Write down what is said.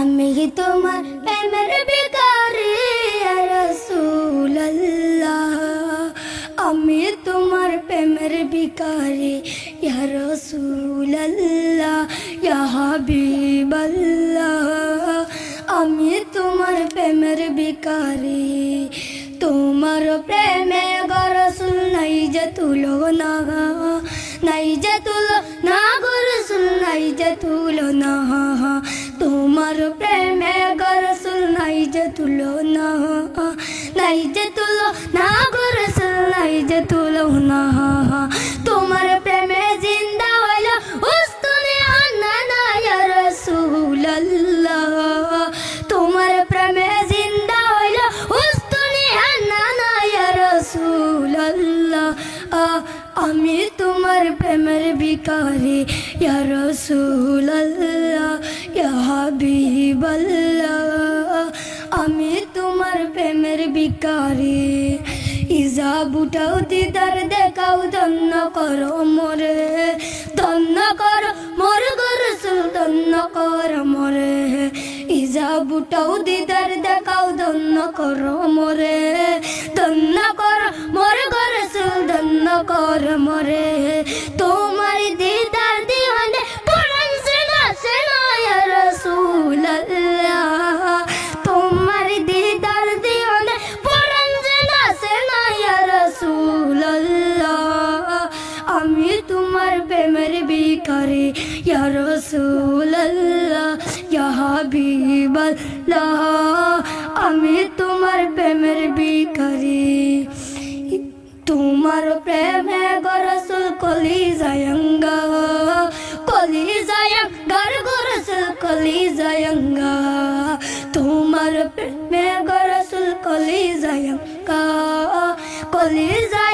আমি তোমার প্রেমের বিকারি রসুল্লাহ আমি তোমার প্রেমের বিকারি রসুল্লাহ হাবিবাল্লাহ। আমি তোমার প্রেমের বিকারি তোমার প্রেমে গরসুল নাই যে তুলো না। নাই যে তুলো না গরসুল নাই যে তুলো না। তোমার প্রেমে গরসুল নাই যে তুলো না। নাই যে তুলো না গরসুল, নাই যে তুলো না। তোমার প্রেমে জিন্দা হইল উস্তুনে আন্না রসুল্লাহ তোমার প্রেমে জিন্দা হইল উস্তুনে আন্না রসুল্লাহ আমি তোমার প্রেমের বিকারি আমি তোমার প্রেমের বিকারি, ইজা বুটাও দিদার দেখাও ধন্য করো মোরে, ধন্য করো মোর গরসুল, ধন্য কর মোরে। ইজা বুটাও দিদার দেখাও ধন্য করো মোরে, ধন্য কর মোরে তোমার দিদার দিহানে পুরান সেনা সেনা রসুল্লাহ তোমার দিদার দিহানে পুরান সেনা সেনা রসুল্লাহ আমি তোমার প্রেমের বিকারি ইয়া রসুল্লাহ ইয়া হাবিবাল্লাহ। আমি তোমার প্রেমে গরসুল কলি জয়ঙ্গ কলি যায়ঙ্গার গরসুল কলি জয়ঙ্গ তোমার প্রেমে গরসুল কলি জয়ঙ্গ কলি যায়ঙ্গা